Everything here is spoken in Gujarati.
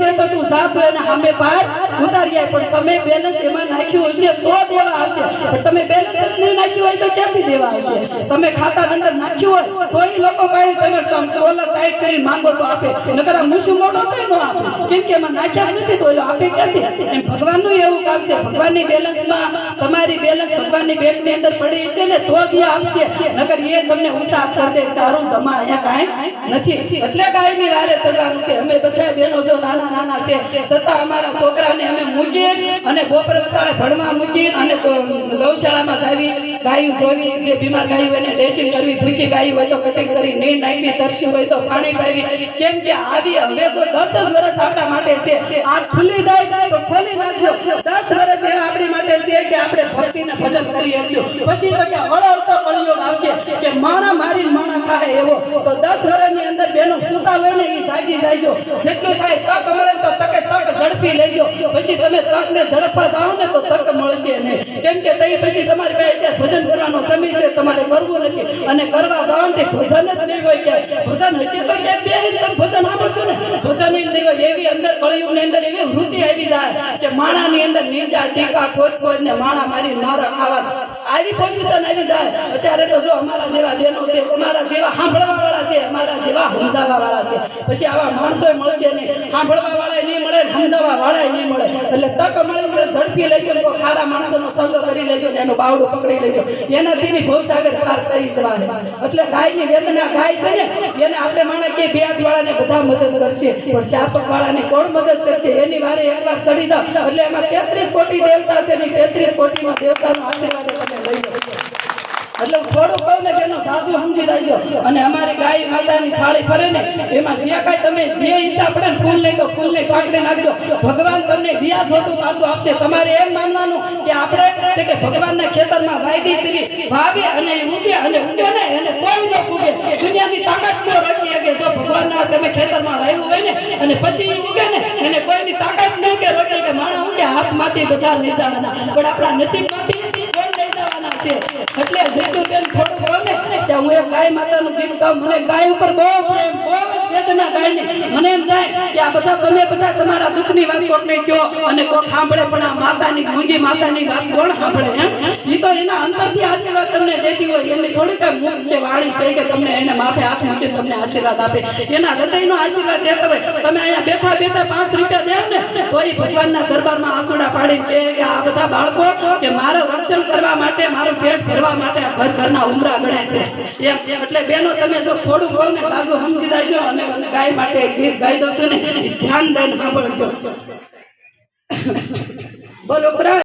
હોય છે તો તું જા તું સામે પાર ઉતારી આય. પણ તમે બેલેન્સ એમાં નાખ્યું હશે તો દેવા આવશે. પણ તમે બેલેન્સ નહીં નાખ્યું હોય તો ક્યાંથી દેવા આવશે? તમે ખાતા અંદર નાખ્યું હોય તો એ લોકો પાસે તમે ડોલર ટાઈટ કરીને માંગો તો આપે. નકર મુશું મોઢો તો નો આપે. કેમ કે એમાં નાખ્યા નથી તો એલો આપે ક્યાંથી? એમ ભગવાનનું એવું કામ છે. ભગવાનની બેલેન્સમાં તમારી બેલેન્સ ભગવાનની બેંકની અંદર પડી છે ને, તો જ આપશે. નકર એ તમને ઉત્સાહ કરી દે. તારું સમા અહીંયા કાંઈ નથી. એટલે કાંઈ રારે ચડવાનું છે. અમે બધા બહેનો જો નાના નાના છે છતાં અમારા છોકરાને અમે મૂકીએ અને બપોર વસાડે ભણવા મૂકીએ અને ગૌશાળામાં જાવી ગાયું ધોવી જે બીમાર ગાયું એને ડ્રેસિંગ કરવી ભૂખી ગાયું હોય તો કટિંગ કરી નીર નાખી તરસી હોય તો પાણી પાવી. કેમ કે આવી હવે તો દસ વર્ષ આપણા માટે છે. આ ખુલ્લી જાય તો ખોલી નાખજો દસ વર્ષ ઝડપી લેજો. પછી તમે તકને ઝડપવા જાઓ તો તક મળશે કેમ કે પછી તમારી ભજન કરવાનો સમય છે, તમારે કરવું નથી. અને કરવા તે ભજન જ નહીં હોય ક્યાંય. ભજન હશે એવી અંદર કળિયુગની અંદર એવી વૃત્તિ આવી જાય કે માણા ની અંદર નિંદા ટીકા, ખોદ ખોદ ને માણા મારી મારા ખાવા આવી પોઝિશન આવી જાય. અત્યારે તો જો અમારા જેવા બહેનો છે, અમારા જેવા સાંભળવા વાળા છે જેવા સમજાવવા વાળા છે. પછી આવા માણસો મળશે નહીં. સાંભળવા વાળા નહીં મળે સમજાવવા વાળા નહીં મળે. એટલે તક મળે મળે, ઝડપી લેજો ને ખારા માણસોનો સંગ કરી લેજો ને એનું બાવડું પકડી લેજો. એનાથી બી ભવસાગર પાર કરી જવાને એટલે ગાયની વેદના ગાય છે ને, એને આપણે માણસ કે બે વાળા વાળાને બધા મદદ કરશે. પણ વાળા વાળાને કોણ મદદ કરશે? એની વારે એકવાર ચડી જાવ એટલે એમાં તેત્રીસ કોટી દેવતા છે ને તેત્રીસ કોટીમાં દેવતાનો આશીર્વાદ એટલે થોડું કહું ને બેનો સાધુ સમજી જાયજો અને અમારી ગાય માતાની સાળી ફરે ને, એમાં જે કાંઈ તમે જે ઈચ્છા પડે ને ફૂલ લઈ તો ફૂલ ને પાકડે નાખજો. ભગવાન તમને વ્યાસ હોતું પાછું આપશે. તમારે એમ માનવાનું કે આપણે છે કે ભગવાનના ખેતરમાં વાયદી સીવી વાવી અને ઉગે અને ઉગે ને એને કોઈ ન ઉગે દુનિયાની તાકાત ન રોકી શકે? જો ભગવાનના તમે ખેતરમાં લાવ્યું હોય ને, અને પછી ઉગે ને, એને કોઈની તાકાત નહીં કે રોકી કે માણસ ઉગે, હાથમાંથી બધા લઈ પણ આપણા નસીબમાંથી કોઈ લઈ જવાના છે. એટલે જેટલું બેન થોડું કહો કે હું એક ગાય માતાનું ગીત ગાઉં, મને ગાય ઉપર બહુ પ્રેમ, બહુ વેદના ગાય ને મને એમ થાય કે આ બધા તમે બધા તમારા દુઃખની વાત કોકને કહો અને કોક સાંભળે પણ આ માતાની, મૂંગી માતાની વાત કોણ સાંભળે અંતરથી આશીર્વાદ તમને દેતી હોય, એમની થોડીક મુખ્ય વાણી છે કે તમને એને માથે હાથ મૂકી તમને આશીર્વાદ આપે. એના હૃદયનો આશીર્વાદ દેતા હોય, તમે અહીંયા બેઠા બેઠા પાંચ રૂપિયા દેવ ને એ ભગવાનના દરબારમાં આંસુડા પાડી છે કે આ બધા બાળકો કે મારા દર્શન કરવા માટે, મારું પેટ ભરવા માટે ઘર ઘરના ઉમરા ગણાય છે. એટલે બેનો, તમે જો થોડું બોલ ને સાદું સમજી દેજો અને ગાય માટે ગીત ગાઈ દો છો ને, ધ્યાન દઈને સાંભળજો. બોલો